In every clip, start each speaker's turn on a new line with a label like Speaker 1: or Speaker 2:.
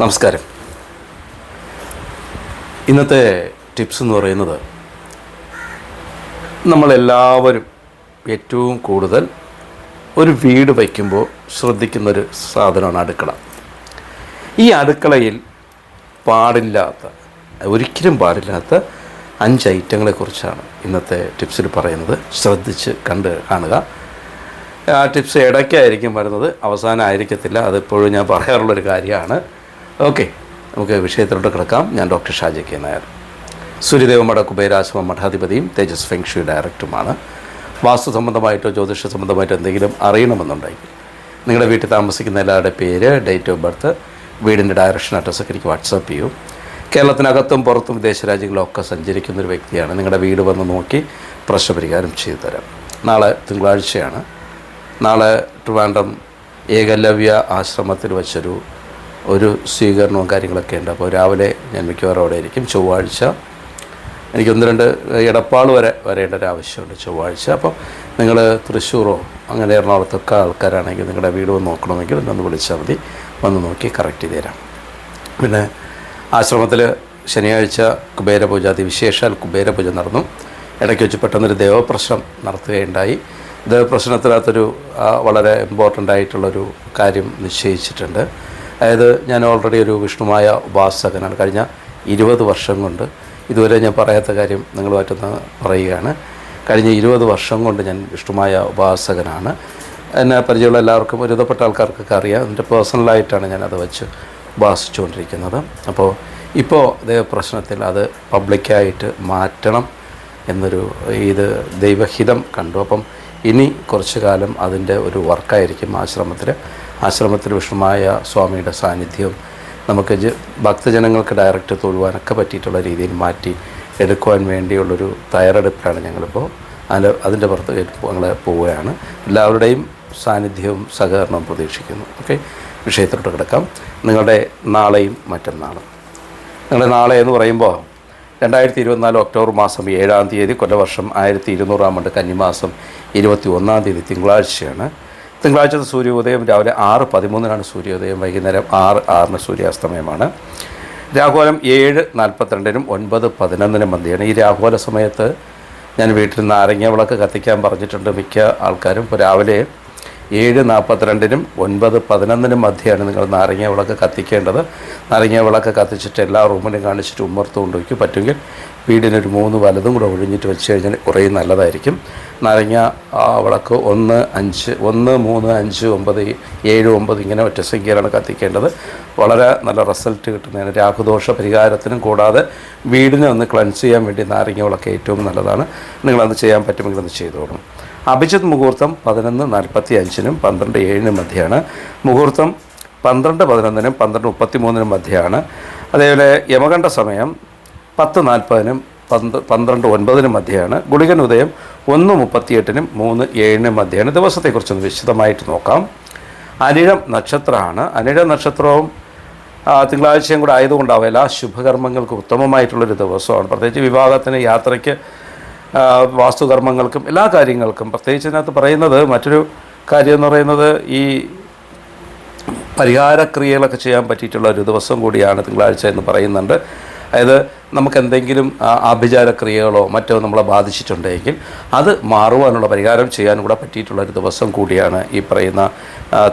Speaker 1: നമസ്കാരം. ഇന്നത്തെ ടിപ്സ് എന്ന് പറയുന്നത് നമ്മളെല്ലാവരും ഏറ്റവും കൂടുതൽ ഒരു വീട് വയ്ക്കുമ്പോൾ ശ്രദ്ധിക്കുന്നൊരു സാധനമാണ് അടുക്കള. ഈ അടുക്കളയിൽ പാടില്ലാത്ത ഒരിക്കലും പാടില്ലാത്ത അഞ്ച് ഐറ്റങ്ങളെക്കുറിച്ചാണ് ഇന്നത്തെ ടിപ്സിൽ പറയുന്നത്. ശ്രദ്ധിച്ച് കണ്ട് കാണുക. ആ ടിപ്സ് ഇടയ്ക്കായിരിക്കും വരുന്നത്. അവസാനം ആയിരിക്കത്തില്ല. അതിപ്പോഴും ഞാൻ പറയാറുള്ളൊരു കാര്യമാണ്. ഓക്കെ. നമുക്ക് വിഷയത്തിലോട്ട് കിടക്കാം. ഞാൻ ഡോക്ടർ ഷാജി കെ നായർ. സൂര്യദേവ മഠ കുബേരാശ്രമ മഠാധിപതിയും തേജസ് ഫെങ്ഷു ഡയറക്ടറുമാണ്. വാസ്തു സംബന്ധമായിട്ടോ ജ്യോതിഷ സംബന്ധമായിട്ടോ എന്തെങ്കിലും അറിയണമെന്നുണ്ടെങ്കിൽ നിങ്ങളുടെ വീട്ടിൽ താമസിക്കുന്ന എല്ലാവരുടെ പേര് ഡേറ്റ് ഓഫ് ബർത്ത് വീടിന്റെ ഡയറക്ഷൻ അഡ്രസ്സ് എനിക്ക് വാട്സാപ്പ് ചെയ്യൂ. കേരളത്തിനകത്തും പുറത്തും വിദേശ രാജ്യങ്ങളിലൊക്കെ സഞ്ചരിക്കുന്ന ഒരു വ്യക്തിയാണ്. നിങ്ങളുടെ വീട് വന്ന് നോക്കി പ്രശ്നപരിഹാരം ചെയ്തു തരാം. നാളെ തിങ്കളാഴ്ചയാണ്. നാളെ ട്രിവാൻഡ്രം ഏകലവ്യ ആശ്രമത്തിൽ വച്ചൊരു ഒരു സ്വീകരണവും കാര്യങ്ങളൊക്കെ ഉണ്ട്. അപ്പോൾ രാവിലെ ഞാൻ മിക്കവാറും അവിടെ ആയിരിക്കും ചൊവ്വാഴ്ച എനിക്ക് ഒന്ന് രണ്ട് ഇടപ്പാൾ വരെ വരേണ്ട ഒരു ആവശ്യമുണ്ട് ചൊവ്വാഴ്ച. അപ്പം നിങ്ങൾ തൃശ്ശൂറോ അങ്ങനെ എറണാകുളത്തൊക്കെ ആൾക്കാരാണെങ്കിൽ നിങ്ങളുടെ വീട് വന്ന് നോക്കണമെങ്കിൽ എന്നെ ഒന്ന് വിളിച്ചാൽ മതി. വന്ന് നോക്കി കറക്റ്റ് ചെയ്ത് തരാം. പിന്നെ ആശ്രമത്തിൽ ശനിയാഴ്ച കുബേരപൂജ അതിവിശേഷാൽ കുബേരപൂജ നടന്നു. ഇടയ്ക്ക് വെച്ച് പെട്ടെന്നൊരു ദേവപ്രശ്നം നടത്തുകയുണ്ടായി. ദേവപ്രശ്നത്തിനകത്തൊരു വളരെ ഇമ്പോർട്ടന്റ് ആയിട്ടുള്ളൊരു കാര്യം നിശ്ചയിച്ചിട്ടുണ്ട്. അതായത് ഞാൻ ഓൾറെഡി ഒരു വിഷ്ണുമായ ഉപാസകനാണ്. കഴിഞ്ഞ ഇരുപത് വർഷം കൊണ്ട് ഇതുവരെ ഞാൻ പറയാത്ത കാര്യം നിങ്ങൾ മറ്റൊന്ന് പറയുകയാണ്. കഴിഞ്ഞ ഇരുപത് വർഷം കൊണ്ട് ഞാൻ വിഷ്ണുമായ ഉപാസകനാണ്. എന്നെ പരിചയമുള്ള എല്ലാവർക്കും ഒരുവിധപ്പെട്ട ആൾക്കാർക്കൊക്കെ അറിയാം. എന്റെ പേഴ്സണലായിട്ടാണ് ഞാനത് വെച്ച് ഉപാസിച്ചുകൊണ്ടിരിക്കുന്നത്. അപ്പോൾ ഇപ്പോൾ ദേവപ്രശ്നത്തിൽ അത് പബ്ലിക്കായിട്ട് മാറ്റണം എന്നൊരു ഇത് ദൈവഹിതം കണ്ടു. അപ്പം ഇനി കുറച്ചു കാലം അതിന്റെ ഒരു വർക്കായിരിക്കും ആശ്രമത്തിൽ ആശ്രമത്തിൽ വിഷ്ണുമായ സ്വാമിയുടെ സാന്നിധ്യവും നമുക്ക് ഭക്തജനങ്ങൾക്ക് ഡയറക്റ്റ് തൊഴുവാനൊക്കെ പറ്റിയിട്ടുള്ള രീതിയിൽ മാറ്റി എടുക്കുവാൻ വേണ്ടിയുള്ളൊരു തയ്യാറെടുപ്പിലാണ് ഞങ്ങളിപ്പോൾ അതിന്റെ അതിന്റെ പുറത്ത് ഞങ്ങൾ പോവുകയാണ്. എല്ലാവരുടെയും സാന്നിധ്യവും സഹകരണവും പ്രതീക്ഷിക്കുന്നു. ഓക്കെ? വിഷയത്തിലോട്ട് കിടക്കാം. നിങ്ങളുടെ നാളെയും മറ്റന്നാളും. നിങ്ങളുടെ നാളെ എന്ന് പറയുമ്പോൾ രണ്ടായിരത്തി ഇരുപത്തിനാല് ഒക്ടോബർ മാസം ഏഴാം തീയതി കൊല്ലവർഷം ആയിരത്തി ഇരുന്നൂറാം ആണ്ട് കന്നിമാസം ഇരുപത്തി ഒന്നാം തീയതി തിങ്കളാഴ്ചയാണ്. തിങ്കളാഴ്ചത്തെ സൂര്യോദയം രാവിലെ ആറ് പതിമൂന്നിനാണ് സൂര്യോദയം വൈകുന്നേരം ആറ് ആറിന് സൂര്യാസ്തമയമാണ്. രാഹുലം ഏഴ് നാൽപ്പത്തിരണ്ടിനും ഒൻപത് പതിനൊന്നിനും മന്തിയാണ് ഈ രാഹുല സമയത്ത് ഞാൻ വീട്ടിൽ നാരങ്ങ വിളക്ക് കത്തിക്കാൻ പറഞ്ഞിട്ടുണ്ട് മിക്ക ആൾക്കാരും. ഇപ്പോൾ രാവിലെ ഏഴ് നാൽപ്പത്തിരണ്ടിനും ഒൻപത് പതിനൊന്നിനും മധ്യയാണ് നിങ്ങൾ നാരങ്ങ വിളക്ക് കത്തിക്കേണ്ടത്. നാരങ്ങ വിളക്ക് കത്തിച്ചിട്ട് എല്ലാ റൂമിലും കാണിച്ചിട്ട് ഉമ്മർത്തുകൊണ്ട് വയ്ക്കും പറ്റുമെങ്കിൽ വീടിനൊരു മൂന്ന് വലതും കൂടെ ഒഴിഞ്ഞിട്ട് വെച്ച് കഴിഞ്ഞാൽ കുറേ നല്ലതായിരിക്കും. നാരങ്ങ വിളക്ക് ഒന്ന് അഞ്ച് ഒന്ന് മൂന്ന് അഞ്ച് ഒമ്പത് ഏഴ് ഒമ്പത് ഇങ്ങനെ ഒറ്റ സംഖ്യയിലാണ് കത്തിക്കേണ്ടത്. വളരെ നല്ല റിസൾട്ട് കിട്ടുന്നതിന് രാഹുദോഷ പരിഹാരത്തിനും കൂടാതെ വീടിനെ ഒന്ന് ക്ലൻസ് ചെയ്യാൻ വേണ്ടി നാരങ്ങ വിളക്ക് ഏറ്റവും നല്ലതാണ്. നിങ്ങളത് ചെയ്യാൻ പറ്റുമെങ്കിൽ അത് ചെയ്തോളും. അഭിജിത്ത് മുഹൂർത്തം പതിനൊന്ന് നാൽപ്പത്തി അഞ്ചിനും പന്ത്രണ്ട് ഏഴിനും മധ്യയാണ് മുഹൂർത്തം പന്ത്രണ്ട് പതിനൊന്നിനും പന്ത്രണ്ട് മുപ്പത്തി മൂന്നിനും മധ്യയാണ് അതേപോലെ യമകണ്ഠ സമയം പത്ത് നാൽപ്പതിനും പന്ത് പന്ത്രണ്ട് ഒൻപതിനും മധ്യയാണ് ഗുളികൻ ഉദയം ഒന്ന് മുപ്പത്തിയെട്ടിനും മൂന്ന് ഏഴിനും മധ്യയാണ് ദിവസത്തെക്കുറിച്ചൊന്ന് വിശദമായിട്ട് നോക്കാം. അനിഴം നക്ഷത്രമാണ്. അനിഴം നക്ഷത്രവും തിങ്കളാഴ്ചയും കൂടെ ആയതുകൊണ്ടാവും എല്ലാ ശുഭകർമ്മങ്ങൾക്കും ഉത്തമമായിട്ടുള്ളൊരു ദിവസമാണ്. പ്രത്യേകിച്ച് വിവാഹത്തിന് യാത്രയ്ക്ക് ആ, വാസ്തുകർമ്മങ്ങൾക്കും എല്ലാ കാര്യങ്ങൾക്കും. പ്രത്യേകിച്ച് ഇതിനകത്ത് പറയുന്നത് മറ്റൊരു കാര്യം എന്ന് പറയുന്നത് ഈ പരിഹാരക്രിയകളൊക്കെ ചെയ്യാൻ പറ്റിയിട്ടുള്ള ഒരു ദിവസം കൂടിയാണ് തിങ്കളാഴ്ച എന്ന് പറയുന്നുണ്ട്. അതായത് നമുക്ക് എന്തെങ്കിലും ആഭിചാരക്രിയകളോ മറ്റോ നമ്മളെ ബാധിച്ചിട്ടുണ്ടെങ്കിൽ അത് മാറുവാനുള്ള പരിഹാരം ചെയ്യാനും കൂടെ പറ്റിയിട്ടുള്ള ഒരു ദിവസം കൂടിയാണ് ഈ പറയുന്ന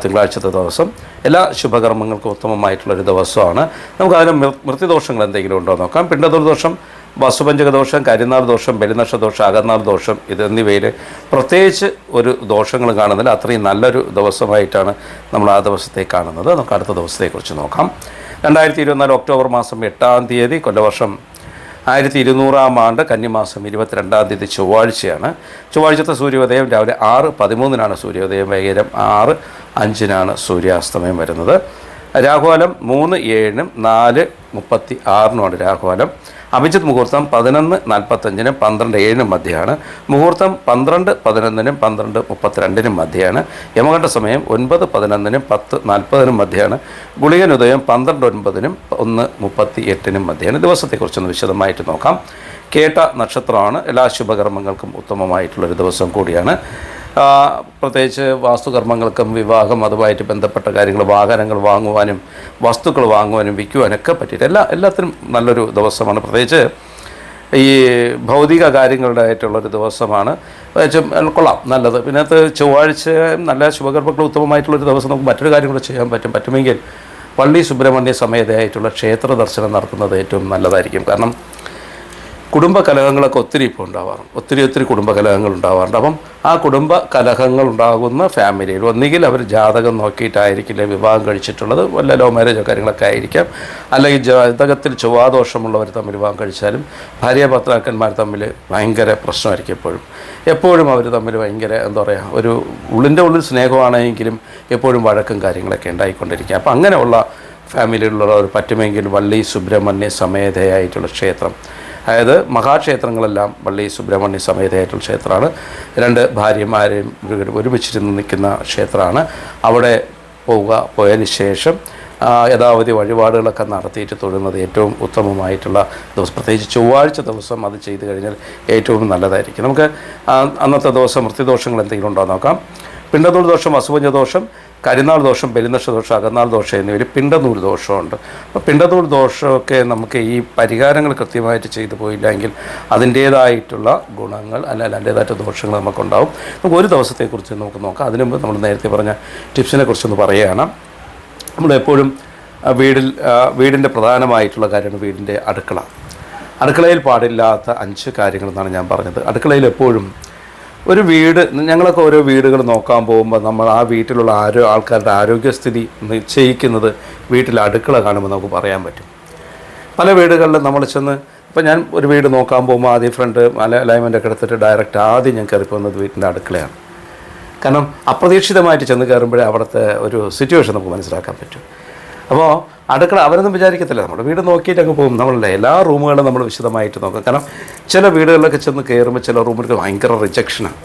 Speaker 1: തിങ്കളാഴ്ചത്തെ ദിവസം. എല്ലാ ശുഭകർമ്മങ്ങൾക്കും ഉത്തമമായിട്ടുള്ളൊരു ദിവസമാണ്. നമുക്ക് അതിന് മൃത്യുദോഷങ്ങൾ എന്തെങ്കിലും ഉണ്ടോ നോക്കാം. പിണ്ടതൊരു പിണ്ടദുർദോഷം വസുപഞ്ചക ദോഷം കരിനാൾ ദോഷം ബലിനക്ഷ ദോഷം അകന്നാൾ ദോഷം ഇത് എന്നിവയിൽ പ്രത്യേകിച്ച് ഒരു ദോഷങ്ങൾ കാണുന്നില്ല. അത്രയും നല്ലൊരു ദിവസമായിട്ടാണ് നമ്മൾ ആ ദിവസത്തെ കാണുന്നത്. നമുക്ക് അടുത്ത ദിവസത്തെക്കുറിച്ച് നോക്കാം. രണ്ടായിരത്തി ഇരുപത്തിനാല് ഒക്ടോബർ മാസം എട്ടാം തീയതി കൊല്ലവർഷം ആയിരത്തി ഇരുന്നൂറാം ആണ്ട് കന്നിമാസം ഇരുപത്തിരണ്ടാം തീയതി ചൊവ്വാഴ്ചയാണ്. ചൊവ്വാഴ്ചത്തെ സൂര്യോദയം രാവിലെ ആറ് പതിമൂന്നിനാണ് സൂര്യോദയം. വൈകുന്നേരം ആറ് അഞ്ചിനാണ് സൂര്യാസ്തമയം വരുന്നത്. രാഹുകാലം മൂന്ന് ഏഴിനും നാല് മുപ്പത്തി ആറിനുമാണ് രാഹുകാലം. അഭിജിത് മുഹൂർത്തം പതിനൊന്ന് നാൽപ്പത്തഞ്ചിനും പന്ത്രണ്ട് ഏഴിനും മധ്യയാണ്. മുഹൂർത്തം പന്ത്രണ്ട് പതിനൊന്നിനും പന്ത്രണ്ട് മുപ്പത്തിരണ്ടിനും മധ്യയാണ്. യമകണ്ഠ സമയം ഒൻപത് പതിനൊന്നിനും പത്ത് നാൽപ്പതിനും മധ്യയാണ്. ഗുളികൻ ഉദയം പന്ത്രണ്ട് ഒൻപതിനും ഒന്ന് മുപ്പത്തി എട്ടിനും മധ്യയാണ്. ദിവസത്തെക്കുറിച്ചൊന്ന് വിശദമായിട്ട് നോക്കാം. കേട്ട നക്ഷത്രമാണ് എല്ലാ ശുഭകർമ്മങ്ങൾക്കും ഉത്തമമായിട്ടുള്ളൊരു ദിവസം കൂടിയാണ്. പ്രത്യേകിച്ച് വാസ്തുകർമ്മങ്ങൾക്കും വിവാഹം അതുമായിട്ട് ബന്ധപ്പെട്ട കാര്യങ്ങൾ വാഹനങ്ങൾ വാങ്ങുവാനും വസ്തുക്കൾ വാങ്ങുവാനും വിൽക്കുവാനൊക്കെ പറ്റിയിട്ട് എല്ലാ എല്ലാത്തിനും നല്ലൊരു ദിവസമാണ്. പ്രത്യേകിച്ച് ഈ ഭൗതിക കാര്യങ്ങളുടെ ആയിട്ടുള്ളൊരു ദിവസമാണ്. കൊള്ളാം നല്ലത്. പിന്നെ അത് ചൊവ്വാഴ്ച നല്ല ശുഭകർമ്മങ്ങൾ ഉത്തമമായിട്ടുള്ളൊരു ദിവസം നമുക്ക് മറ്റൊരു കാര്യം കൂടെ ചെയ്യാൻ പറ്റും. പറ്റുമെങ്കിൽ പള്ളി സുബ്രഹ്മണ്യ സമേതയായിട്ടുള്ള ക്ഷേത്ര ദർശനം നടത്തുന്നത് ഏറ്റവും നല്ലതായിരിക്കും. കാരണം കുടുംബ കലഹങ്ങളൊക്കെ ഒത്തിരി ഇപ്പോൾ ഉണ്ടാവാറുണ്ട്. ഒത്തിരി ഒത്തിരി കുടുംബ കലഹങ്ങൾ ഉണ്ടാവാറുണ്ട്. അപ്പം ആ കുടുംബ കലഹങ്ങൾ ഉണ്ടാകുന്ന ഫാമിലിയിൽ ഒന്നുകിൽ അവർ ജാതകം നോക്കിയിട്ടായിരിക്കില്ല വിവാഹം കഴിച്ചിട്ടുള്ളത് വല്ല ലോ മാരേജോ കാര്യങ്ങളൊക്കെ ആയിരിക്കാം. അല്ലെങ്കിൽ ജാതകത്തിൽ ചൊവ്വാദോഷമുള്ളവർ തമ്മിൽ വിവാഹം കഴിച്ചാലും ഭാര്യ ഭർത്താക്കന്മാർ തമ്മിൽ ഭയങ്കര പ്രശ്നമായിരിക്കും എപ്പോഴും. എപ്പോഴും അവർ തമ്മിൽ ഭയങ്കര എന്താ പറയുക ഒരു ഉള്ളിന്റെ ഉള്ളിൽ സ്നേഹമാണെങ്കിലും എപ്പോഴും വഴക്കും കാര്യങ്ങളൊക്കെ ഉണ്ടായിക്കൊണ്ടിരിക്കുക അപ്പം അങ്ങനെയുള്ള ഫാമിലിയിലുള്ളവർ പറ്റുമെങ്കിൽ വള്ളി സുബ്രഹ്മണ്യ സമേതയായിട്ടുള്ള ക്ഷേത്രം അതായത് മഹാക്ഷേത്രങ്ങളെല്ലാം പള്ളി സുബ്രഹ്മണ്യ സമേതയായിട്ടുള്ള ക്ഷേത്രമാണ്. രണ്ട് ഭാര്യമാരെയും ഒരു- ഒരുമിച്ചിരുന്ന് നിൽക്കുന്ന ക്ഷേത്രമാണ്. അവിടെ പോവുക പോയതിന് ശേഷം യഥാവധി വഴിപാടുകളൊക്കെ നടത്തിയിട്ട് തൊഴുന്നത് ഏറ്റവും ഉത്തമമായിട്ടുള്ള ദിവസം. പ്രത്യേകിച്ച് ചൊവ്വാഴ്ച ദിവസം അത് ചെയ്തു കഴിഞ്ഞാൽ ഏറ്റവും നല്ലതായിരിക്കും. നമുക്ക് അന്നത്തെ ദിവസം മൃത്യുദോഷങ്ങൾ എന്തെങ്കിലും ഉണ്ടോ നോക്കാം. പിണ്ടത്തോട് ദോഷം അസുഭജ ദോഷം കരിനാൾ ദോഷം പെരുന്നക്ഷ ദോഷം അകന്നാൾ ദോഷം എന്നിവർ പിണ്ടനൂൽ ദോഷമുണ്ട്. അപ്പോൾ പിണ്ടനൂൽ ദോഷമൊക്കെ നമുക്ക് ഈ പരിഹാരങ്ങൾ കൃത്യമായിട്ട് ചെയ്തു പോയില്ലെങ്കിൽ അതിന്റേതായിട്ടുള്ള ഗുണങ്ങൾ അല്ലെങ്കിൽ അതിന്റേതായിട്ട് ദോഷങ്ങൾ നമുക്കുണ്ടാവും. നമുക്ക് ഒരു ദിവസത്തെക്കുറിച്ച് നമുക്ക് നോക്കാം. അതിനു മുമ്പ് നമ്മൾ നേരത്തെ പറഞ്ഞ ടിപ്സിനെ കുറിച്ചൊന്ന് പറയുകയാണ്. നമ്മളെപ്പോഴും വീടിൽ വീടിന്റെ പ്രധാനമായിട്ടുള്ള കാര്യമാണ് വീടിന്റെ അടുക്കള. അടുക്കളയിൽ പാടില്ലാത്ത അഞ്ച് കാര്യങ്ങളെന്നാണ് ഞാൻ പറഞ്ഞത്. അടുക്കളയിൽ എപ്പോഴും ഒരു വീട് ഞങ്ങളൊക്കെ ഓരോ വീടുകൾ നോക്കാൻ പോകുമ്പോൾ നമ്മൾ ആ വീട്ടിലുള്ള ആരോ ആൾക്കാരുടെ ആരോഗ്യസ്ഥിതി നിശ്ചയിക്കുന്നത് വീട്ടിലെ അടുക്കള കാണുമ്പോൾ നമുക്ക് പറയാൻ പറ്റും. പല വീടുകളിലും നമ്മൾ ചെന്ന് ഇപ്പം ഞാൻ ഒരു വീട് നോക്കാൻ പോകുമ്പോൾ ആദ്യം ഫ്രണ്ട് അല അലൈൻമെന്റ് ഒക്കെ എടുത്തിട്ട് ഡയറക്റ്റ് ആദ്യം ഞാൻ കയറി പോകുന്നത് വീട്ടിന്റെ അടുക്കളയാണ്. കാരണം അപ്രതീക്ഷിതമായിട്ട് ചെന്ന് കയറുമ്പോഴേ അവിടുത്തെ ഒരു സിറ്റുവേഷൻ നമുക്ക് മനസ്സിലാക്കാൻ പറ്റും. അപ്പോൾ അടുക്കള അവരൊന്നും വിചാരിക്കത്തില്ല. നമ്മുടെ വീട് നോക്കിയിട്ട് അങ്ങ് പോകും. നമ്മളുടെ എല്ലാ റൂമുകളും നമ്മൾ വിശദമായിട്ട് നോക്കും. കാരണം ചില വീടുകളിലൊക്കെ ചെന്ന് കയറുമ്പോൾ ചില റൂമുകൾക്ക് ഭയങ്കര റിജക്ഷനാണ്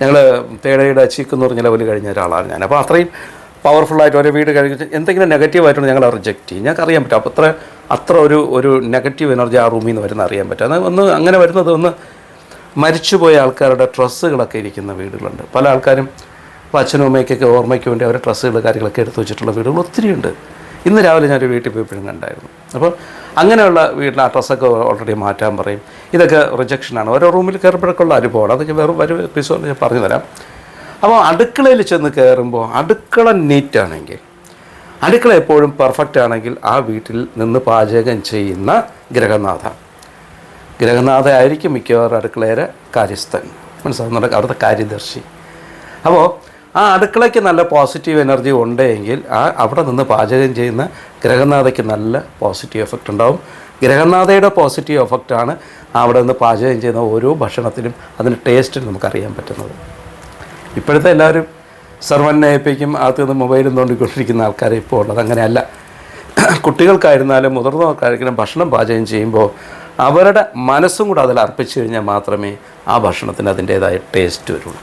Speaker 1: ഞങ്ങൾ തേടയുടെ ചീക്ക് എന്ന് പറഞ്ഞ ലെവൽ കഴിഞ്ഞ ഒരാളാണ് ഞാൻ. അപ്പോൾ അത്രയും പവർഫുള്ളായിട്ട് ഒരു വീട് കഴിഞ്ഞ് എന്തെങ്കിലും നെഗറ്റീവായിട്ടുണ്ട് ഞങ്ങൾ റിജക്റ്റ് ചെയ്യും. ഞങ്ങൾക്ക് അറിയാൻ പറ്റും. അപ്പോൾ അത്ര അത്ര ഒരു ഒരു നെഗറ്റീവ് എനർജി ആ റൂമിൽ നിന്ന് വരുന്ന അറിയാൻ പറ്റും. അത് ഒന്ന് അങ്ങനെ വരുന്നത് ഒന്ന് മരിച്ചുപോയ ആൾക്കാരുടെ ഡ്രസ്സുകളൊക്കെ ഇരിക്കുന്ന വീടുകളുണ്ട്. പല ആൾക്കാരും ഇപ്പോൾ അച്ഛനും അമ്മയ്ക്കൊക്കെ ഓർമ്മയ്ക്ക് വേണ്ടി അവരുടെ ഡ്രസ്സുകൾ കാര്യങ്ങളൊക്കെ എടുത്തു വെച്ചിട്ടുള്ള വീടുകൾ ഒത്തിരിയുണ്ട്. ഇന്ന് രാവിലെ ഞാനൊരു വീട്ടിൽ പോയപ്പോഴും കണ്ടായിരുന്നു. അപ്പോൾ അങ്ങനെയുള്ള വീട്ടിൽ ആ ഡ്രസ്സൊക്കെ ഓൾറെഡി മാറ്റാൻ പറയും. ഇതൊക്കെ റിജക്ഷനാണ്. ഓരോ റൂമിൽ കയറുമ്പോഴൊക്കെ ഉള്ള അനുഭവമാണ്. അതൊക്കെ വേറെ വരും എപ്പിസോഡ് ഞാൻ പറഞ്ഞു തരാം. അപ്പോൾ അടുക്കളയിൽ ചെന്ന് കയറുമ്പോൾ അടുക്കള നീറ്റാണെങ്കിൽ അടുക്കള എപ്പോഴും പെർഫെക്റ്റ് ആണെങ്കിൽ ആ വീട്ടിൽ നിന്ന് പാചകം ചെയ്യുന്ന ഗ്രഹനാഥ ഗ്രഹനാഥ ആയിരിക്കും മിക്കവാറും അടുക്കളയുടെ കാര്യസ്ഥൻ. മനസ്സിലാകുന്നുണ്ട് അവിടുത്തെ കാര്യദർശി. അപ്പോൾ ആ അടുക്കളയ്ക്ക് നല്ല പോസിറ്റീവ് എനർജി ഉണ്ടെങ്കിൽ ആ അവിടെ നിന്ന് പാചകം ചെയ്യുന്ന ഗ്രഹനാഥയ്ക്ക് നല്ല പോസിറ്റീവ് എഫക്റ്റ് ഉണ്ടാവും. ഗ്രഹനാഥയുടെ പോസിറ്റീവ് എഫക്റ്റാണ് അവിടെ നിന്ന് പാചകം ചെയ്യുന്ന ഓരോ ഭക്ഷണത്തിനും അതിന്റെ ടേസ്റ്റിൽ നമുക്കറിയാൻ പറ്റുന്നത്. ഇപ്പോഴത്തെ എല്ലാവരും സർവനെ ഏൽപ്പിക്കും അകത്ത് നിന്ന് മൊബൈലും തോണ്ടിക്കൊണ്ടിരിക്കുന്ന ആൾക്കാരെ ഇപ്പോൾ ഉള്ളത്. അങ്ങനെയല്ല. കുട്ടികൾക്കായിരുന്നാലും മുതിർന്നവർക്കായിരിക്കും ഭക്ഷണം പാചകം ചെയ്യുമ്പോൾ അവരുടെ മനസ്സും കൂടെ അതിൽ അർപ്പിച്ചു കഴിഞ്ഞാൽ മാത്രമേ ആ ഭക്ഷണത്തിന് അതിന്റേതായ ടേസ്റ്റ് വരുള്ളൂ.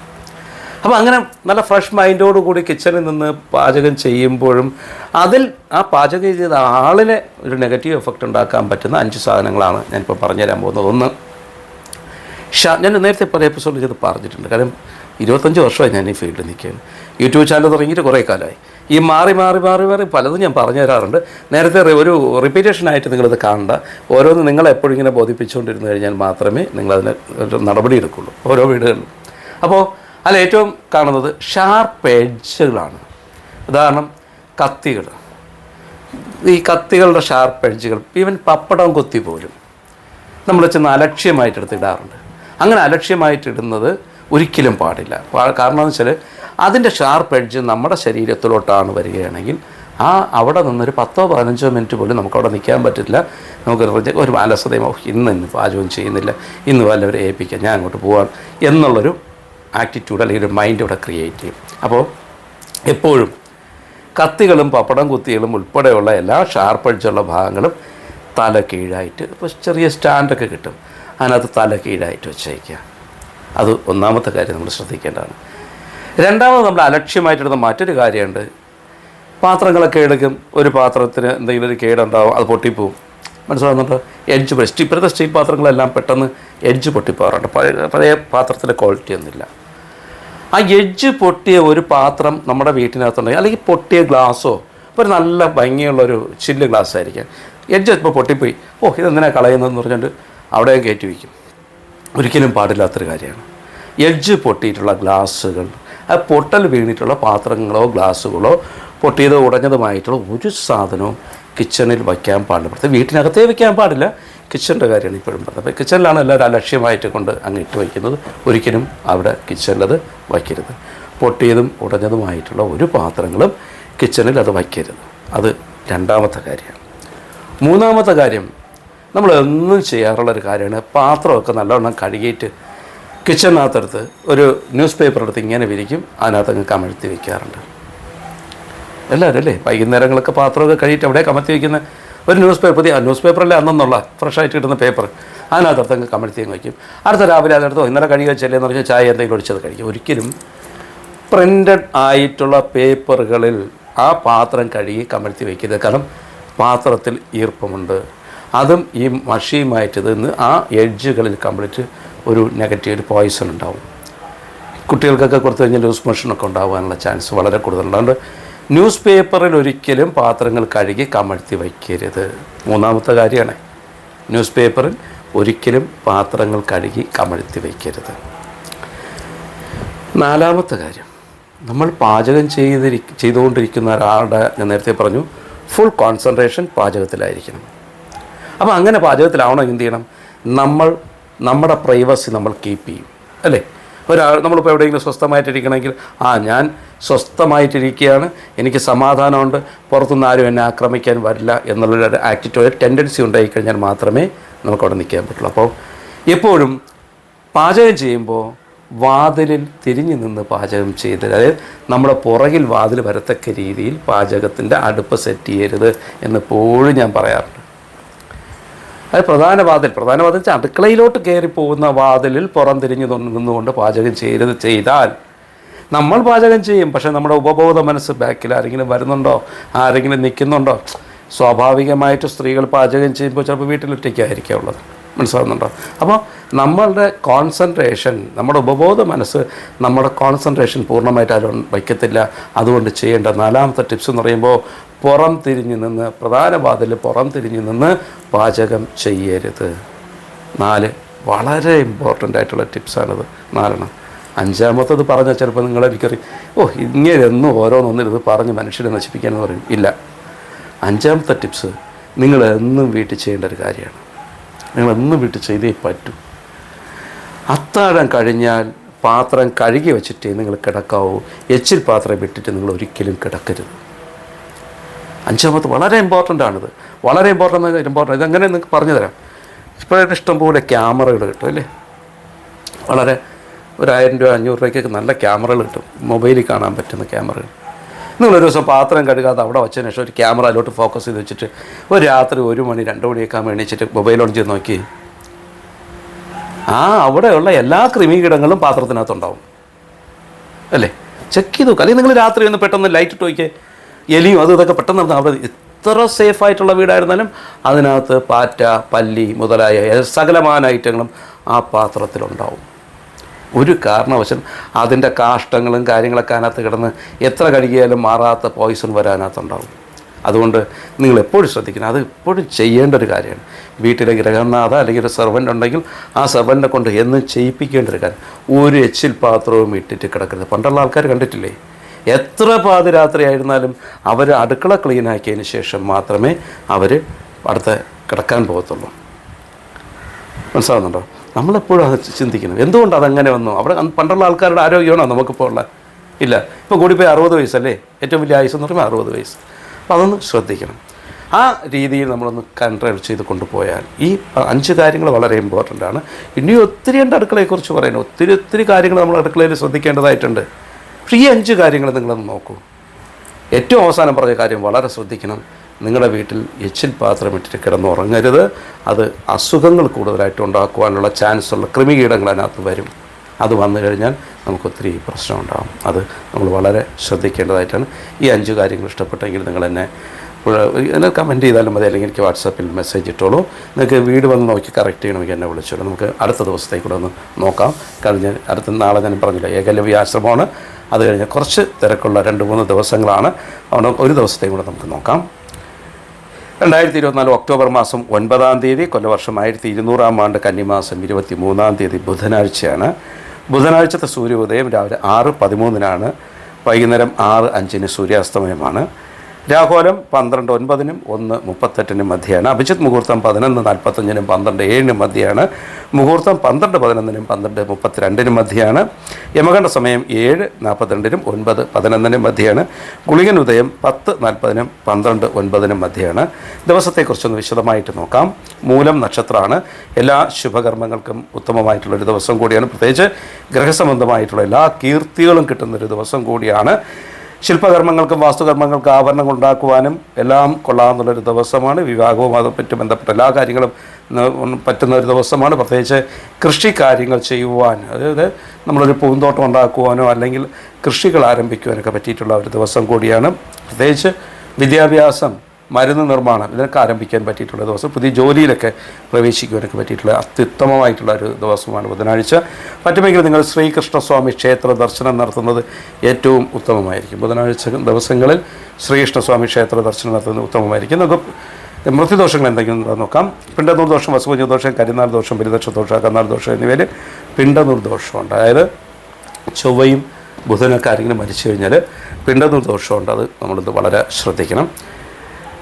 Speaker 1: അപ്പോൾ അങ്ങനെ നല്ല ഫ്രഷ് മൈൻഡോട് കൂടി കിച്ചണിൽ നിന്ന് പാചകം ചെയ്യുമ്പോഴും അതിൽ ആ പാചകം ചെയ്ത ആളിനെ ഒരു നെഗറ്റീവ് എഫക്റ്റ് ഉണ്ടാക്കാൻ പറ്റുന്ന അഞ്ച് സാധനങ്ങളാണ് ഞാനിപ്പോൾ പറഞ്ഞുതരാൻ പോകുന്നത്. ഒന്ന് ഷാ ഞാൻ നേരത്തെ പല എപ്പിസോഡിൽ ചെയ്ത് പറഞ്ഞിട്ടുണ്ട്. കാരണം ഇരുപത്തഞ്ച് വർഷമായി ഞാൻ ഈ ഫീൽഡിൽ നിൽക്കുകയാണ്. യൂട്യൂബ് ചാനൽ തുടങ്ങിയിട്ട് കുറേ കാലമായി. ഈ മാറി മാറി മാറി മാറി പലതും ഞാൻ പറഞ്ഞു തരാറുണ്ട് നേരത്തെ ഒരു റിപ്പീറ്റേഷൻ ആയിട്ട് നിങ്ങളിത് കാണണ്ട. ഓരോന്ന് നിങ്ങൾ എപ്പോഴും ഇങ്ങനെ ബോധിപ്പിച്ചുകൊണ്ടിരുന്നു കഴിഞ്ഞാൽ മാത്രമേ നിങ്ങളതിന് ഒരു നടപടി എടുക്കുള്ളൂ. ഓരോ വീടുകളിലും. അപ്പോൾ അതിൽ ഏറ്റവും കാണുന്നത് ഷാർപ്പ് എഡ്ജുകളാണ് ഉദാഹരണം കത്തികൾ. ഈ കത്തികളുടെ ഷാർപ്പ് എഡ്ജുകൾ ഈവൻ പപ്പടം കൊത്തി പോലും നമ്മൾ ചെന്ന് അലക്ഷ്യമായിട്ടെടുത്ത് ഇടാറുണ്ട്. അങ്ങനെ അലക്ഷ്യമായിട്ടിടുന്നത് ഒരിക്കലും പാടില്ല. കാരണം എന്ന് വെച്ചാൽ അതിന്റെ ഷാർപ്പ് എഡ്ജ് നമ്മുടെ ശരീരത്തിലോട്ടാണ് വരികയാണെങ്കിൽ ആ അവിടെ നിന്നൊരു പത്തോ പതിനഞ്ചോ മിനിറ്റ് പോലും നമുക്ക് അവിടെ നിൽക്കാൻ പറ്റില്ല. നമുക്ക് ഒരു അലസതയും ഇന്ന് ഇന്ന് പാചകം ചെയ്യുന്നില്ല. ഇന്ന് വല്ലവരെ ഏൽപ്പിക്കാം ഞാൻ അങ്ങോട്ട് പോവാൻ എന്നുള്ളൊരു ആറ്റിറ്റ്യൂഡ് അല്ലെങ്കിൽ ഒരു മൈൻഡ് ഇവിടെ ക്രിയേറ്റ് ചെയ്യും. അപ്പോൾ എപ്പോഴും കത്തികളും പപ്പടം കുത്തികളും ഉൾപ്പെടെയുള്ള എല്ലാ ഷാർപ്പ് എഡ്ജുള്ള ഭാഗങ്ങളും തല കീഴായിട്ട് ഇപ്പോൾ ചെറിയ സ്റ്റാൻഡൊക്കെ കിട്ടും. അതിനകത്ത് തല കീഴായിട്ട് വെച്ചേക്കുക. അത് ഒന്നാമത്തെ കാര്യം നമ്മൾ ശ്രദ്ധിക്കേണ്ടതാണ്. രണ്ടാമത് നമ്മൾ അലക്ഷ്യമായിട്ടെടുത്ത മറ്റൊരു കാര്യമുണ്ട്. പാത്രങ്ങളൊക്കെ എടുക്കും. ഒരു പാത്രത്തിന് എന്തെങ്കിലും ഒരു കേടുണ്ടാവും അത് പൊട്ടിപ്പോവും. മനസ്സിലാകുന്നുണ്ടോ എഡ്ജ് പൊട്ടി ഇപ്പോഴത്തെ സ്റ്റീൽ പാത്രങ്ങളെല്ലാം പെട്ടെന്ന് എഡ്ജ് പൊട്ടിപ്പോകാറുണ്ട്. പഴയ പഴയ പാത്രത്തിന്റെ ക്വാളിറ്റി ഒന്നുമില്ല. ആ എഡ്ജ് പൊട്ടിയ ഒരു പാത്രം നമ്മുടെ വീട്ടിനകത്തുണ്ടെങ്കിൽ അല്ലെങ്കിൽ പൊട്ടിയ ഗ്ലാസ്സോ ഒരു നല്ല ഭംഗിയുള്ളൊരു ചില്ല് ഗ്ലാസ് ആയിരിക്കാം. എഡ്ജ് ഇപ്പോൾ പൊട്ടിപ്പോയി. ഓ ഇതെന്തിനാ കളയുന്നതെന്ന് പറഞ്ഞുകൊണ്ട് അവിടെ കയറ്റി വയ്ക്കും. ഒരിക്കലും പാടില്ലാത്തൊരു കാര്യമാണ്. എഡ്ജ് പൊട്ടിയിട്ടുള്ള ഗ്ലാസ്സുകൾ ആ പൊട്ടൽ വീണിട്ടുള്ള പാത്രങ്ങളോ ഗ്ലാസ്സുകളോ പൊട്ടിയതോ ഉടഞ്ഞതുമായിട്ടുള്ള ഒരു സാധനവും കിച്ചണിൽ വയ്ക്കാൻ പാടില്ല. വീട്ടിനകത്തേ വയ്ക്കാൻ പാടില്ല. കിച്ചണിന്റെ കാര്യമാണ് ഇപ്പോഴും പറഞ്ഞത്. അപ്പോൾ കിച്ചണിലാണ് എല്ലാവരും അലക്ഷ്യമായിട്ട് കൊണ്ട് അങ്ങ് ഇട്ട് വയ്ക്കുന്നത്. ഒരിക്കലും അവിടെ കിച്ചണിലത് വയ്ക്കരുത്. പൊട്ടിയതും ഉടഞ്ഞതുമായിട്ടുള്ള ഒരു പാത്രങ്ങളും കിച്ചണിൽ അത് വയ്ക്കരുത്. അത് രണ്ടാമത്തെ കാര്യമാണ്. മൂന്നാമത്തെ കാര്യം നമ്മൾ എന്നും ചെയ്യാറുള്ളൊരു കാര്യമാണ് പാത്രമൊക്കെ നല്ലവണ്ണം കഴുകിയിട്ട് കിച്ചണിനകത്തെടുത്ത് ഒരു ന്യൂസ് പേപ്പർ എടുത്ത് ഇങ്ങനെ വിരിക്കും അതിനകത്ത് അങ്ങ് കമഴ്ത്തി വയ്ക്കാറുണ്ട്. എല്ലാവരും അല്ലേ? വൈകുന്നേരങ്ങളൊക്കെ പാത്രമൊക്കെ കഴിയിട്ട് അവിടെ കമഴ്ത്തി വയ്ക്കുന്ന? ഒരു ന്യൂസ് പേപ്പർ പുതിയ ന്യൂസ് പേപ്പറല്ലേ അന്നെന്നുള്ള ഫ്രഷായിട്ട് കിട്ടുന്ന പേപ്പർ. അതിനകത്ത് അങ്ങ് കമഴ്ത്തി അങ്ങ് വയ്ക്കും. അടുത്ത രാവിലെ അതെടുത്തോ ഇന്നലെ കഴുകി വെച്ചല്ലേ? എന്ന് പറഞ്ഞാൽ ചായ എന്തെങ്കിലും ഒഴിച്ചത് കഴിക്കും. ഒരിക്കലും പ്രിന്റഡ് ആയിട്ടുള്ള പേപ്പറുകളിൽ ആ പാത്രം കഴുകി കമഴ്ത്തി വയ്ക്കരുത് കാരണം പാത്രത്തിൽ ഈർപ്പമുണ്ട്. അതും ഈ മഷിയുമായിട്ട് നിന്ന് ആ എഡ്ജുകളിൽ കംപ്ലീറ്റ് ഒരു നെഗറ്റീവ് പോയിസൺ ഉണ്ടാവും. കുട്ടികൾക്കൊക്കെ കൊടുത്തു കഴിഞ്ഞാൽ ലൂസ് മോഷനൊക്കെ ഉണ്ടാകാനുള്ള ചാൻസ് വളരെ കൂടുതലുണ്ട്. അതുകൊണ്ട് ന്യൂസ് പേപ്പറിൽ ഒരിക്കലും പാത്രങ്ങൾ കഴുകി കമഴ്ത്തി വയ്ക്കരുത്. മൂന്നാമത്തെ കാര്യമാണ് ന്യൂസ് പേപ്പറിൽ ഒരിക്കലും പാത്രങ്ങൾ കഴുകി കമഴ്ത്തി വയ്ക്കരുത്. നാലാമത്തെ കാര്യം നമ്മൾ പാചകം ചെയ്തിരി ചെയ്തുകൊണ്ടിരിക്കുന്ന ഒരാളുടെ ഞാൻ നേരത്തെ പറഞ്ഞു ഫുൾ കോൺസെൻട്രേഷൻ പാചകത്തിലായിരിക്കണം. അപ്പോൾ അങ്ങനെ പാചകത്തിലാവണം എന്ത് ചെയ്യണം? നമ്മൾ നമ്മുടെ പ്രൈവസി നമ്മൾ കീപ്പ് ചെയ്യും. അല്ലേ? ഒരാൾ നമ്മളിപ്പോൾ എവിടെയെങ്കിലും സ്വസ്ഥമായിട്ടിരിക്കണമെങ്കിൽ ആ ഞാൻ സ്വസ്ഥമായിട്ടിരിക്കുകയാണ്. എനിക്ക് സമാധാനമുണ്ട്. പുറത്തുനിന്ന് ആരും എന്നെ ആക്രമിക്കാൻ വരില്ല എന്നുള്ളൊരു ആറ്റിറ്റ്യൂഡ് ടെൻഡൻസി ഉണ്ടായി കഴിഞ്ഞാൽ മാത്രമേ നമുക്കവിടെ നിൽക്കാൻ പറ്റുള്ളൂ. അപ്പോൾ എപ്പോഴും പാചകം ചെയ്യുമ്പോൾ വാതിലിൽ തിരിഞ്ഞു നിന്ന് പാചകം ചെയ്ത് അതായത് നമ്മുടെ പുറകിൽ വാതിൽ വരത്തക്ക രീതിയിൽ പാചകത്തിന്റെ അടുപ്പ് സെറ്റ് ചെയ്യരുത് എന്ന് എപ്പോഴും ഞാൻ പറയാറുണ്ട്. അത് പ്രധാന വാതിൽ പ്രധാന വാതിൽ വെച്ചാൽ അടുക്കളയിലോട്ട് കയറി പോകുന്ന വാതിലിൽ പുറം തിരിഞ്ഞു നിന്നുകൊണ്ട് പാചകം ചെയ്യരുത് ചെയ്താൽ നമ്മൾ പാചകം ചെയ്യും പക്ഷേ നമ്മുടെ ഉപബോധ മനസ്സ് ബാക്കിൽ ആരെങ്കിലും വരുന്നുണ്ടോ? ആരെങ്കിലും നിൽക്കുന്നുണ്ടോ? സ്വാഭാവികമായിട്ട് സ്ത്രീകൾ പാചകം ചെയ്യുമ്പോൾ ചിലപ്പോൾ വീട്ടിലൊറ്റയ്ക്കായിരിക്കും ഉള്ളത് മനസ്സിലാവുന്നുണ്ടോ? അപ്പോൾ നമ്മളുടെ കോൺസെൻട്രേഷൻ നമ്മുടെ ഉപബോധ മനസ്സ് നമ്മുടെ കോൺസെൻട്രേഷൻ പൂർണമായിട്ട് ആരും വയ്ക്കത്തില്ല. അതുകൊണ്ട് ചെയ്യേണ്ട നാലാമത്തെ ടിപ്സ് എന്ന് പറയുമ്പോൾ പുറം തിരിഞ്ഞു നിന്ന് പ്രധാന വാതിൽ പുറം തിരിഞ്ഞു നിന്ന് പാചകം ചെയ്യരുത്. നാല് വളരെ ഇമ്പോർട്ടന്റ് ആയിട്ടുള്ള ടിപ്സാണിത്. നാലെണ്ണം. അഞ്ചാമത്തത് പറഞ്ഞ ചിലപ്പോൾ നിങ്ങളെ എനിക്കറിയും ഓ ഇങ്ങനെയൊന്നും ഓരോന്നൊന്നിരുത് പറഞ്ഞ് മനുഷ്യരെ നശിപ്പിക്കാനെന്ന് പറയും. ഇല്ല. അഞ്ചാമത്തെ ടിപ്സ് നിങ്ങൾ എന്നും വീട്ടിൽ ചെയ്യേണ്ട ഒരു കാര്യമാണ്. നിങ്ങൾ എന്നും വീട്ടിൽ ചെയ്തേ പറ്റൂ. അത്താഴം കഴിഞ്ഞാൽ പാത്രം കഴുകി വെച്ചിട്ടേ നിങ്ങൾ കിടക്കാവൂ. എച്ചിൽ പാത്രം വിട്ടിട്ട് നിങ്ങൾ ഒരിക്കലും കിടക്കരുത്. അഞ്ചാമത്തെ വളരെ ഇമ്പോർട്ടന്റ് ആണിത്. വളരെ ഇമ്പോർട്ടന്റ് ഇമ്പോർട്ടന്റ് ഇതെങ്ങനെ നിങ്ങൾക്ക് പറഞ്ഞു തരാം? ഇപ്പോഴത്തെ ഇഷ്ടംപോലെ ക്യാമറകൾ കിട്ടും അല്ലേ? വളരെ ഒരു ആയിരം രൂപ അഞ്ഞൂറ് രൂപയ്ക്കൊക്കെ നല്ല ക്യാമറകൾ കിട്ടും. മൊബൈലിൽ കാണാൻ പറ്റുന്ന ക്യാമറകൾ. നിങ്ങളൊരു ദിവസം പാത്രം കഴുകാതെ അവിടെ വച്ചതിന് ശേഷം ഒരു ക്യാമറ അതിലോട്ട് ഫോക്കസ് ചെയ്ത് വെച്ചിട്ട് ഒരു രാത്രി ഒരു മണി രണ്ട് മണിയൊക്കെ ആകുമ്പോൾ എണീച്ചിട്ട് മൊബൈൽ ഓൺ ചെയ്ത് നോക്കി. ആ അവിടെയുള്ള എല്ലാ ക്രിമികീടങ്ങളും പാത്രത്തിനകത്തുണ്ടാവും. അല്ലേ? ചെക്ക് ചെയ്ത് നോക്കുക അല്ലെങ്കിൽ നിങ്ങൾ രാത്രി ഒന്ന് പെട്ടെന്ന് ലൈറ്റ് ഇട്ട് നോക്കിയേ. എലിയും അതും ഇതൊക്കെ പെട്ടെന്ന് അവിടെ എത്ര സേഫ് ആയിട്ടുള്ള വീടായിരുന്നാലും അതിനകത്ത് പാറ്റ പല്ലി മുതലായ സകലമാന ഐറ്റങ്ങളും ആ പാത്രത്തിലുണ്ടാവും. ഒരു കാരണവശാലും അതിന്റെ കാഷ്ടങ്ങളും കാര്യങ്ങളൊക്കെ അതിനകത്ത് കിടന്ന് എത്ര കഴുകിയാലും മാറാത്ത പോയിസൺ വരാനകത്തുണ്ടാവും അതുകൊണ്ട് നിങ്ങൾ എപ്പോഴും ശ്രദ്ധിക്കണം. അത് എപ്പോഴും ചെയ്യേണ്ട ഒരു കാര്യമാണ്. വീട്ടിലെ ഗ്രഹനാഥ അല്ലെങ്കിൽ ഒരു സെർവന്റ് ഉണ്ടെങ്കിൽ ആ സെർവന്റിനെ കൊണ്ട് എന്നും ചെയ്യിപ്പിക്കേണ്ട ഒരു കാര്യം. ഒരു എച്ചിൽ പാത്രവും ഇട്ടിട്ട് കിടക്കരുത്. പണ്ടുള്ള ആൾക്കാർ കണ്ടിട്ടില്ലേ? എത്ര പാതിരാത്രി ആയിരുന്നാലും അവർ അടുക്കള ക്ലീനാക്കിയതിന് ശേഷം മാത്രമേ അവർ അടുത്ത കിടക്കാൻ പോകത്തുള്ളൂ. മനസ്സിലാവുന്നുണ്ടോ? നമ്മളെപ്പോഴും അത് ചിന്തിക്കണം. എന്തുകൊണ്ട് അതങ്ങനെ വന്നു? അവിടെ പണ്ടുള്ള ആൾക്കാരുടെ ആരോഗ്യമാണോ നമുക്കിപ്പോൾ ഉള്ളത്. ഇല്ല. ഇപ്പോൾ കൂടിപ്പോയി അറുപത് വയസ്സല്ലേ? ഏറ്റവും വലിയ ആയുസ് എന്ന് പറയുമ്പോൾ അറുപത് വയസ്സ്. അപ്പോൾ അതൊന്ന് ശ്രദ്ധിക്കണം. ആ രീതിയിൽ നമ്മളൊന്ന് കൺട്രോൾ ചെയ്ത് കൊണ്ടുപോയാൽ ഈ അഞ്ച് കാര്യങ്ങൾ വളരെ ഇമ്പോർട്ടന്റ് ആണ്. ഇനിയും ഒത്തിരി ഉണ്ട് അടുക്കളയെക്കുറിച്ച് പറയുന്നത് ഒത്തിരി ഒത്തിരി കാര്യങ്ങൾ നമ്മൾ അടുക്കളയിൽ ശ്രദ്ധിക്കേണ്ടതായിട്ടുണ്ട്. ഈ അഞ്ച് കാര്യങ്ങൾ നിങ്ങളൊന്ന് നോക്കൂ. ഏറ്റവും അവസാനം പറഞ്ഞ കാര്യം വളരെ ശ്രദ്ധിക്കണം. നിങ്ങളുടെ വീട്ടിൽ എച്ചിൽ പാത്രം ഇട്ടിട്ട് കിടന്നുറങ്ങരുത്. അത് അസുഖങ്ങൾ കൂടുതലായിട്ട് ഉണ്ടാക്കുവാനുള്ള ചാൻസ് ഉള്ള കൃമികീടങ്ങൾ അതിനകത്ത് വരും. അത് വന്നു കഴിഞ്ഞാൽ നമുക്ക് ഒത്തിരി പ്രശ്നമുണ്ടാകും. അത് നമ്മൾ വളരെ ശ്രദ്ധിക്കേണ്ടതായിട്ടാണ്. ഈ അഞ്ച് കാര്യങ്ങൾ ഇഷ്ടപ്പെട്ടെങ്കിൽ നിങ്ങൾ എന്നെ എന്നെ കമന്റ് ചെയ്താലും മതി അല്ലെങ്കിൽ എനിക്ക് വാട്സാപ്പിൽ മെസ്സേജ് ഇട്ടോളൂ. നിങ്ങൾക്ക് വീട് വന്ന് നോക്കി കറക്റ്റ് ചെയ്യണമെങ്കിൽ എന്നെ വിളിച്ചോളൂ. നമുക്ക് അടുത്ത ദിവസത്തേക്ക് കൂടെ ഒന്ന് നോക്കാം. കഴിഞ്ഞ് അടുത്ത നാളെ ഞാൻ പറഞ്ഞില്ല ഏകലവ്യ ആശ്രമമാണ്. അത് കഴിഞ്ഞ് കുറച്ച് തിരക്കുള്ള രണ്ട് മൂന്ന് ദിവസങ്ങളാണ്. അതുകൊണ്ട് ഒരു ദിവസത്തേക്കും കൂടെ നമുക്ക് നോക്കാം. രണ്ടായിരത്തി ഇരുപത്തിനാല് ഒക്ടോബർ മാസം ഒൻപതാം തീയതി കൊല്ലവർഷം ആയിരത്തി ഇരുന്നൂറാം ആണ്ട് കന്നിമാസം ഇരുപത്തി മൂന്നാം തീയതി ബുധനാഴ്ചയാണ്. ബുധനാഴ്ചത്തെ സൂര്യോദയം രാവിലെ ആറ് പതിമൂന്നിനാണ്. വൈകുന്നേരം ആറ് അഞ്ചിന് സൂര്യാസ്തമയമാണ്. രാഹുലം പന്ത്രണ്ട് ഒൻപതിനും ഒന്ന് മുപ്പത്തെട്ടിനും മധ്യയാണ്. അഭിജിത്ത് മുഹൂർത്തം പതിനൊന്ന് നാൽപ്പത്തഞ്ചിനും പന്ത്രണ്ട് ഏഴിനും മധ്യയാണ്. മുഹൂർത്തം പന്ത്രണ്ട് പതിനൊന്നിനും പന്ത്രണ്ട് മുപ്പത്തിരണ്ടിനും മധ്യയാണ്. യമകണ്ഠ സമയം ഏഴ് നാൽപ്പത്തിരണ്ടിനും ഒൻപത് പതിനൊന്നിനും മധ്യയാണ്. ഗുളികൻ ഉദയം പത്ത് നാൽപ്പതിനും പന്ത്രണ്ട് ഒൻപതിനും മധ്യയാണ്. ദിവസത്തെക്കുറിച്ചൊന്ന് വിശദമായിട്ട് നോക്കാം. മൂലം നക്ഷത്രമാണ്. എല്ലാ ശുഭകർമ്മങ്ങൾക്കും ഉത്തമമായിട്ടുള്ളൊരു ദിവസം കൂടിയാണ്. പ്രത്യേകിച്ച് ഗ്രഹസംബന്ധമായിട്ടുള്ള എല്ലാ കീർത്തികളും കിട്ടുന്നൊരു ദിവസം കൂടിയാണ്. ശില്പകർമ്മങ്ങൾക്കും വാസ്തുകർമ്മങ്ങൾക്കും ആഭരണങ്ങൾ ഉണ്ടാക്കുവാനും എല്ലാം കൊള്ളാവുന്നൊരു ദിവസമാണ്. വിവാഹവും അതുമായിട്ട് ബന്ധപ്പെട്ട എല്ലാ കാര്യങ്ങളും പറ്റുന്ന ഒരു ദിവസമാണ്. പ്രത്യേകിച്ച് കൃഷി കാര്യങ്ങൾ ചെയ്യുവാൻ അതായത് നമ്മളൊരു പൂന്തോട്ടം ഉണ്ടാക്കുവാനോ അല്ലെങ്കിൽ കൃഷികൾ ആരംഭിക്കുവാനൊക്കെ പറ്റിയിട്ടുള്ള ഒരു ദിവസം കൂടിയാണ്. പ്രത്യേകിച്ച് വിദ്യാഭ്യാസം മരുന്ന് നിർമ്മാണം ഇതിനൊക്കെ ആരംഭിക്കാൻ പറ്റിയിട്ടുള്ള ദിവസം പുതിയ ജോലിയിലൊക്കെ പ്രവേശിക്കുവാനൊക്കെ പറ്റിയിട്ടുള്ള അത്യുത്തമമായിട്ടുള്ള ഒരു ദിവസമാണ് ബുധനാഴ്ച. പറ്റുമെങ്കിൽ നിങ്ങൾ ശ്രീകൃഷ്ണസ്വാമി ക്ഷേത്ര ദർശനം നടത്തുന്നത് ഏറ്റവും ഉത്തമമായിരിക്കും. ബുധനാഴ്ച ദിവസങ്ങളിൽ ശ്രീകൃഷ്ണസ്വാമി ക്ഷേത്ര ദർശനം നടത്തുന്നത് ഉത്തമമായിരിക്കും. നമുക്ക് മൃത്യുദോഷങ്ങൾ എന്തെങ്കിലും നോക്കാം. പിണ്ടനൂർ ദോഷം ദോഷം കരിനാൾ ദോഷം പെരുദോഷ ദോഷം കന്നാൾ ദോഷം എന്നിവയിൽ പിണ്ടനൂർ ദോഷമുണ്ട്. അതായത് ചൊവ്വയും ബുധനൊക്കെ ആരെങ്കിലും മരിച്ചു കഴിഞ്ഞാൽ പിണ്ടനൂർ ദോഷമുണ്ട്. അത് നമ്മളിത് വളരെ ശ്രദ്ധിക്കണം.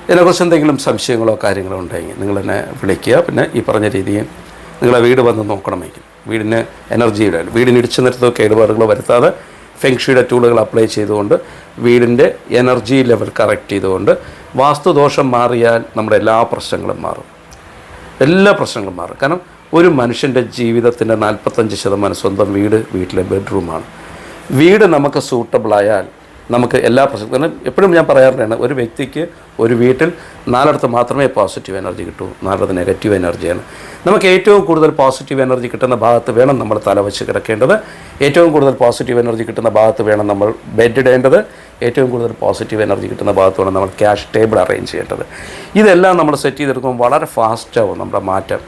Speaker 1: ഇതിനെക്കുറിച്ച് എന്തെങ്കിലും സംശയങ്ങളോ കാര്യങ്ങളോ ഉണ്ടെങ്കിൽ നിങ്ങൾ എന്നെ വിളിക്കുക. പിന്നെ ഈ പറഞ്ഞ രീതിയിൽ നിങ്ങളെ വീട് വന്ന് നോക്കണമെങ്കിൽ. വീടിന് എനർജിയുടെ വീടിന് ഇടിച്ചു നിർത്തോ കേടുപാടുകളോ വരുത്താതെ ഫെങ്ഷിയുടെ ടൂളുകൾ അപ്ലൈ ചെയ്തുകൊണ്ട് വീടിന്റെ എനർജി ലെവൽ കറക്റ്റ് ചെയ്തുകൊണ്ട് വാസ്തുദോഷം മാറിയാൽ നമ്മുടെ എല്ലാ പ്രശ്നങ്ങളും മാറും. എല്ലാ പ്രശ്നങ്ങളും മാറും. കാരണം ഒരു മനുഷ്യന്റെ ജീവിതത്തിന്റെ നാൽപ്പത്തഞ്ച് ശതമാനം സ്വന്തം വീട് വീട്ടിലെ ബെഡ്റൂമാണ് വീട് നമുക്ക് സൂട്ടബിളായാൽ നമുക്ക് എല്ലാ പ്രശ്നത്തിനും എപ്പോഴും ഞാൻ പറയാറുണ്ടാണ് ഒരു വ്യക്തിക്ക് ഒരു വീട്ടിൽ നാലിടത്ത് മാത്രമേ പോസിറ്റീവ് എനർജി കിട്ടൂ നാലിടത്ത് നെഗറ്റീവ് എനർജിയാണ് നമുക്ക് ഏറ്റവും കൂടുതൽ പോസിറ്റീവ് എനർജി കിട്ടുന്ന ഭാഗത്ത് വേണം നമ്മൾ തലവച്ച് കിടക്കേണ്ടത്. ഏറ്റവും കൂടുതൽ പോസിറ്റീവ് എനർജി കിട്ടുന്ന ഭാഗത്ത് വേണം നമ്മൾ ബെഡ് ഇടേണ്ടത്. ഏറ്റവും കൂടുതൽ പോസിറ്റീവ് എനർജി കിട്ടുന്ന ഭാഗത്ത് വേണം നമ്മൾ ക്യാഷ് ടേബിൾ അറേഞ്ച് ചെയ്യേണ്ടത്. ഇതെല്ലാം നമ്മൾ സെറ്റ് ചെയ്തെടുക്കുമ്പോൾ വളരെ ഫാസ്റ്റാവും നമ്മുടെ മാറ്റം.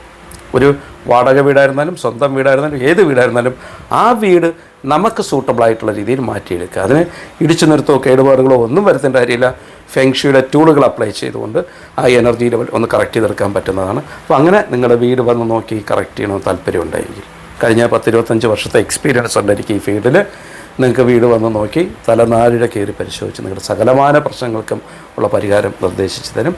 Speaker 1: ഒരു വാടക വീടായിരുന്നാലും സ്വന്തം വീടായിരുന്നാലും ഏത് വീടായിരുന്നാലും ആ വീട് നമുക്ക് സൂട്ടബിൾ ആയിട്ടുള്ള രീതിയിൽ മാറ്റിയെടുക്കുക. അതിന് ഇടിച്ചു നിർത്തോ കേടുപാടുകളോ ഒന്നും വരുത്തേണ്ട കാര്യമില്ല. ഫെങ്ഷിയുടെ ടൂളുകൾ അപ്ലൈ ചെയ്തുകൊണ്ട് ആ എനർജി ലെവൽ ഒന്ന് കറക്റ്റ് ചെയ്തെടുക്കാൻ പറ്റുന്നതാണ്. അപ്പോൾ അങ്ങനെ നിങ്ങളുടെ വീട് വന്ന് നോക്കി കറക്റ്റ് ചെയ്യണമെന്ന് താല്പര്യം ഉണ്ടായെങ്കിൽ. കഴിഞ്ഞ പത്തിരുപത്തഞ്ച് വർഷത്തെ എക്സ്പീരിയൻസ് ഉണ്ടായിരിക്കും ഈ ഫീൽഡിൽ നിങ്ങൾക്ക് വീട് വന്ന് നോക്കി തലനാരിഴ കയറി പരിശോധിച്ച് നിങ്ങളുടെ സകലമാന പ്രശ്നങ്ങൾക്കും ഉള്ള പരിഹാരം നിർദ്ദേശിച്ചു തരും.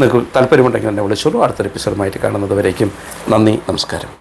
Speaker 1: നിങ്ങൾക്ക് താല്പര്യമുണ്ടെങ്കിൽ എന്നെ വിളിച്ചോളൂ. അടുത്തൊരു എപ്പിസോഡുമായിട്ട് കാണുന്നത് വരേക്കും നന്ദി നമസ്കാരം.